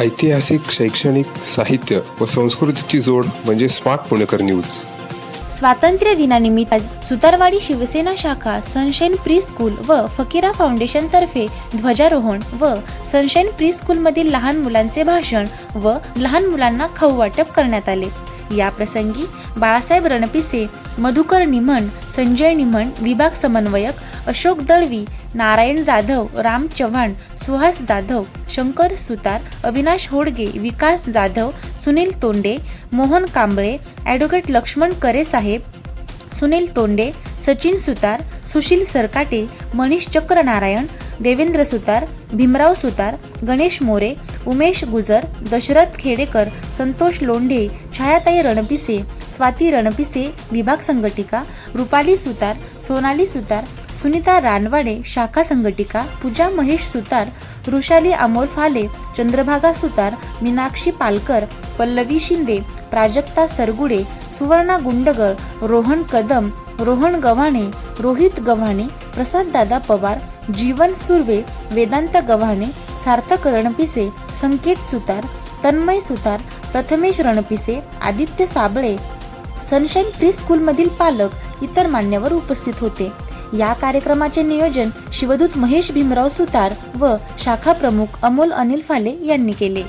ऐतिहासिक शैक्षणिक साहित्य व संस्कृतीची जोड म्हणजे स्मार्ट पुणेकर न्यूज. स्वातंत्र्य दिनानिमित्त सुतारवाडी शिवसेना शाखा सनशाईन प्री स्कूल व फकीरा फाउंडेशन तर्फे ध्वजारोहण व सनशाईन प्री स्कूलमधील लहान मुलांचे भाषण व लहान मुलांना खाऊ वाटप करण्यात आले. या प्रसंगी बाळासाहेब रणपिसे मधुकर निमण संजय निमण विभाग समन्वयक अशोक दळवी नारायण जाधव राम चव्हाण सुहास जाधव शंकर सुतार अविनाश होडगे विकास जाधव सुनील तोंडे मोहन कांबळे ॲडव्होकेट लक्ष्मण करे साहेब सुनील तोंडे सचिन सुतार सुशील सरकाटे मनीष चक्रनारायण देवेंद्र सुतार भीमराव सुतार गणेश मोरे उमेश गुजर दशरथ खेडेकर संतोष लोंढे छायाताई रणपिसे स्वाती रणपिसे विभाग संघटिका रुपाली सुतार सोनाली सुतार सुनीता रानवाडे शाखा संघटिका पूजा महेश सुतार वृषाली अमोल फाले चंद्रभागा सुतार मीनाक्षी पालकर पल्लवी शिंदे प्राजक्ता सरगुडे सुवर्णा गुंडगर रोहन कदम रोहन गव्हाणे रोहित गव्हाणे प्रसाददादा पवार जीवन सुर्वे वेदांत गव्हाणे सार्थक रणपिसे संकेत सुतार तन्मय सुतार प्रथमेश रणपिसे आदित्य साबळे सनशाईन प्री स्कूलमधील पालक इतर मान्यवर उपस्थित होते. या कार्यक्रमाचे नियोजन शिवदूत महेश भीमराव सुतार व शाखा प्रमुख अमोल अनिल फाले यांनी केले.